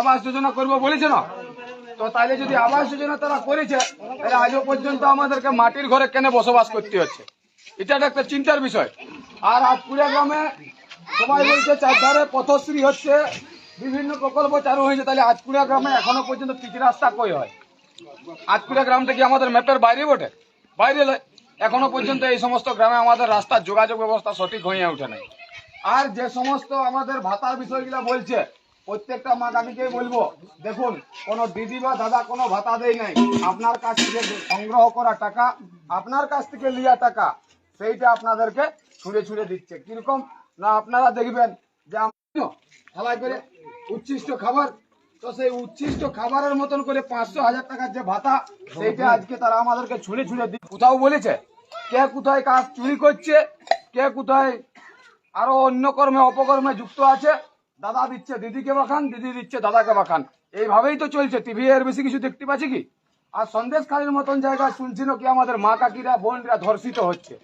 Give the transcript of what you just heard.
আবাস যোজনা করব বলেছে না? তো তাইলে যদি আবাস যোজনা তারা করেছে, তাহলে আজও পর্যন্ত আমাদেরকে মাটির ঘরে কেন বসবাস করতে হচ্ছে। এটা একটা চিন্তার বিষয়। আর আজপুরা গ্রামে সবাই বলছে, চারধারে পথশ্রী হচ্ছে, বিভিন্ন প্রকল্প চালু হয়েছে তাহলে আজপুরা গ্রামে এখনও পর্যন্ত পিচ রাস্তা কই হয়? আজপুরা গ্রামটা কি আমাদের ম্যাপের বাইরে বটে? বাইরে এখনও পর্যন্ত এই সমস্ত গ্রামে আমাদের রাস্তার যোগাযোগ ব্যবস্থা সঠিক হয়ে ওঠে নাই। আর যে সমস্ত আমাদের ভাতার বিষয়গুলো বলছে প্রত্যেকটা মা কাকিকেই বলব, দেখুন, কোনো দিদি বা দাদা কোনো ভাতা দেয় নাই। আপনার কাছ থেকে সংগ্রহ করা টাকা, আপনার কাছ থেকে লিয়া টাকা, সেইটা আপনাদেরকে ছুঁড়ে ছুঁড়ে দিচ্ছে। কীরকম? না, আপনারা দেখবেন যে হালাই করে উচ্ছিষ্ট খাবার, তো সেই উচ্ছিষ্ট খাবারের মতন করে পাঁচশো হাজার টাকার যে ভাতা, সেইটা আজকে তারা আমাদেরকে ছুঁড়ে ছুঁড়ে দি কোথাও বলেছে? কে কোথায় কাজ চুরি করছে? কে কোথায় আরও অন্য কর্মে, অপকর্মে যুক্ত আছে? দাদা দিচ্ছে, দিদিকে বাখান দিদি দিচ্ছে দাদাকে বাখান এইভাবেই তো চলছে। টিভি এর বেশি কিছু দেখতে পাচ্ছি কি? আর সন্দেশখালীর মতন জায়গায় শুনছিল কি আমাদের মা কাকিরা, বোনরা ধর্ষিত হচ্ছে।